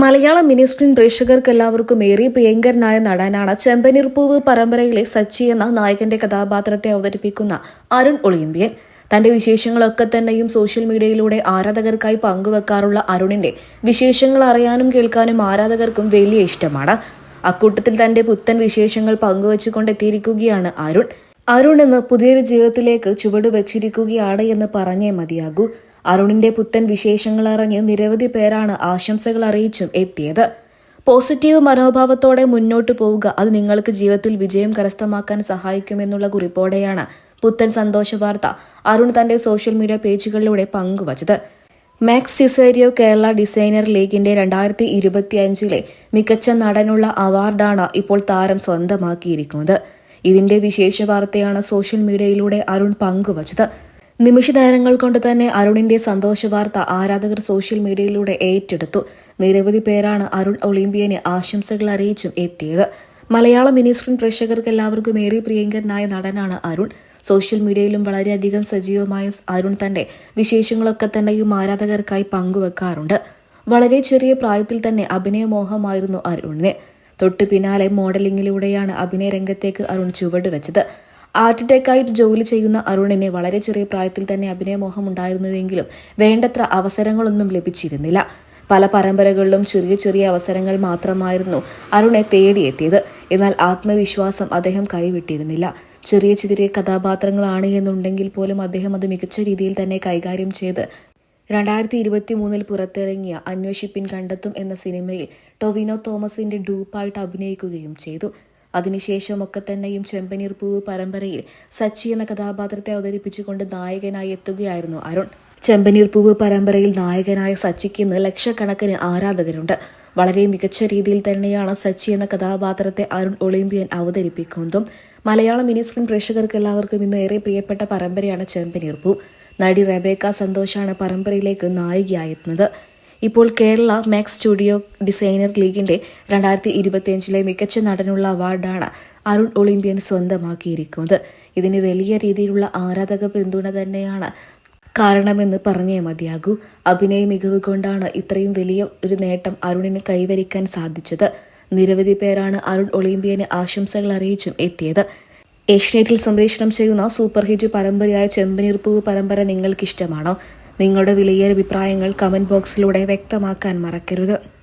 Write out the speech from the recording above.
മലയാള mini screen പ്രേക്ഷകർക്ക് എല്ലാവർക്കും ഏറെ പ്രിയങ്കരനായ നടനാണ് ചെമ്പനീർ പൂവ് പരമ്പരയിലെ സച്ചി എന്ന നായകന്റെ കഥാപാത്രത്തെ അവതരിപ്പിക്കുന്ന അരുൺ ഒളിമ്പ്യൻ. തന്റെ വിശേഷങ്ങളൊക്കെ തന്നെയും സോഷ്യൽ മീഡിയയിലൂടെ ആരാധകർക്കായി പങ്കുവെക്കാറുള്ള അരുണിന്റെ വിശേഷങ്ങൾ അറിയാനും കേൾക്കാനും ആരാധകർക്കും വലിയ ഇഷ്ടമാണ്. അക്കൂട്ടത്തിൽ തന്റെ പുത്തൻ വിശേഷങ്ങൾ പങ്കുവച്ചുകൊണ്ടെത്തിയിരിക്കുകയാണ് അരുൺ. അരുൺ എന്ന് പുതിയൊരു ജീവിതത്തിലേക്ക് ചുവട് വെച്ചിരിക്കുകയാണ് എന്ന് പറഞ്ഞേ മതിയാകൂ. അരുണിന്റെ പുത്തൻ വിശേഷങ്ങൾ അറിഞ്ഞ് നിരവധി പേരാണ് ആശംസകൾ അറിയിച്ചും എത്തിയത്. പോസിറ്റീവ് മനോഭാവത്തോടെ മുന്നോട്ട് പോവുക അത് നിങ്ങൾക്ക് ജീവിതത്തിൽ വിജയം കരസ്ഥമാക്കാൻ സഹായിക്കുമെന്നുള്ള കുറിപ്പോടെയാണ് പുത്തൻ സന്തോഷ വാർത്ത അരുൺ തന്റെ സോഷ്യൽ മീഡിയ പേജുകളിലൂടെ പങ്കുവച്ചത്. മാക്സ് സിസേരിയോ കേരള ഡിസൈനർ ലീഗിന്റെ രണ്ടായിരത്തി ഇരുപത്തിയഞ്ചിലെ മികച്ച നടനുള്ള അവാർഡാണ് ഇപ്പോൾ താരം സ്വന്തമാക്കിയിരിക്കുന്നത്. ഇതിന്റെ വിശേഷ വാർത്തയാണ് സോഷ്യൽ മീഡിയയിലൂടെ അരുൺ പങ്കുവച്ചത്. നിമിഷ നേരങ്ങൾ കൊണ്ട് തന്നെ അരുണിന്റെ സന്തോഷ വാർത്ത ആരാധകർ സോഷ്യൽ മീഡിയയിലൂടെ ഏറ്റെടുത്തു. നിരവധി പേരാണ് അരുൺ ഒളിമ്പിയന് ആശംസകൾ അറിയിച്ചും എത്തിയത്. മലയാള മിനി സ്ക്രീൻ പ്രേക്ഷകർക്ക് എല്ലാവർക്കും ഏറെ പ്രിയങ്കരനായ നടനാണ് അരുൺ. സോഷ്യൽ മീഡിയയിലും വളരെയധികം സജീവമായ അരുൺ തന്റെ വിശേഷങ്ങളൊക്കെ തന്നെയും ആരാധകർക്കായി പങ്കുവെക്കാറുണ്ട്. വളരെ ചെറിയ പ്രായത്തിൽ തന്നെ അഭിനയമോഹമായിരുന്നു അരുണിന്. തൊട്ടു പിന്നാലെ മോഡലിംഗിലൂടെയാണ് അഭിനയ രംഗത്തേക്ക് അരുൺ ചുവട് വെച്ചത്. ആർട്ടിടെക്കായിട്ട് ജോലി ചെയ്യുന്ന അരുണിന് വളരെ ചെറിയ പ്രായത്തിൽ തന്നെ അഭിനയമോഹം ഉണ്ടായിരുന്നുവെങ്കിലും വേണ്ടത്ര അവസരങ്ങളൊന്നും ലഭിച്ചിരുന്നില്ല. പല പരമ്പരകളിലും ചെറിയ ചെറിയ അവസരങ്ങൾ മാത്രമായിരുന്നു അരുണെ തേടിയെത്തിയത്. എന്നാൽ ആത്മവിശ്വാസം അദ്ദേഹം കൈവിട്ടിരുന്നില്ല. ചെറിയ ചെറിയ കഥാപാത്രങ്ങളാണ് എന്നുണ്ടെങ്കിൽ പോലും അദ്ദേഹം അത് മികച്ച രീതിയിൽ തന്നെ കൈകാര്യം ചെയ്ത് രണ്ടായിരത്തി ഇരുപത്തി മൂന്നിൽ പുറത്തിറങ്ങിയ അന്വേഷിപ്പിൻ കണ്ടെത്തും എന്ന സിനിമയിൽ ടൊവിനോ തോമസിന്റെ ഡൂപ്പായിട്ട് അഭിനയിക്കുകയും ചെയ്തു. അതിനുശേഷമൊക്കെ തന്നെയും ചെമ്പനീർ പൂവ് പരമ്പരയിൽ സച്ചി എന്ന കഥാപാത്രത്തെ അവതരിപ്പിച്ചുകൊണ്ട് നായകനായി എത്തുകയായിരുന്നു അരുൺ. ചെമ്പനീർ പൂവ് പരമ്പരയിൽ നായകനായ സച്ചിക്ക് ഇന്ന് ലക്ഷക്കണക്കിന് ആരാധകരുണ്ട്. വളരെ മികച്ച രീതിയിൽ തന്നെയാണ് സച്ചി എന്ന കഥാപാത്രത്തെ അരുൺ ഒളിമ്പ്യൻ അവതരിപ്പിക്കുന്നതും. മലയാളം മിനി സ്ക്രീൻ പ്രേക്ഷകർക്ക് എല്ലാവർക്കും ഇന്ന് ഏറെ പ്രിയപ്പെട്ട പരമ്പരയാണ് ചെമ്പനീർ പൂ. നടി റെബേക്ക സന്തോഷാണ് പരമ്പരയിലേക്ക് നായികയായെത്തുന്നത്. ഇപ്പോൾ കേരള മാക്സ് സ്റ്റുഡിയോ ഡിസൈനർ ലീഗിന്റെ രണ്ടായിരത്തി ഇരുപത്തിയഞ്ചിലെ മികച്ച നടനുള്ള അവാർഡാണ് അരുൺ ഒളിമ്പ്യൻ സ്വന്തമാക്കിയിരിക്കുന്നത്. ഇതിന് വലിയ രീതിയിലുള്ള ആരാധക പിന്തുണ തന്നെയാണ് കാരണമെന്ന് പറഞ്ഞേ മതിയാകൂ. അഭിനയ മികവ് കൊണ്ടാണ് ഇത്രയും വലിയ ഒരു നേട്ടം അരുണിന് കൈവരിക്കാൻ സാധിച്ചത്. നിരവധി പേരാണ് അരുൺ ഒളിമ്പ്യന് ആശംസകൾ അറിയിച്ചും എത്തിയത്. ഏഷ്യനെറ്റിൽ സംപ്രേഷണം ചെയ്യുന്ന സൂപ്പർ ഹിറ്റ് പരമ്പരയായ ചെമ്പനീർ പൂവ് പരമ്പര നിങ്ങൾക്കിഷ്ടമാണോ? നിങ്ങളുടെ വിലയേറിയ അഭിപ്രായങ്ങൾ കമന്റ് ബോക്സിലൂടെ വ്യക്തമാക്കാൻ മറക്കരുത്.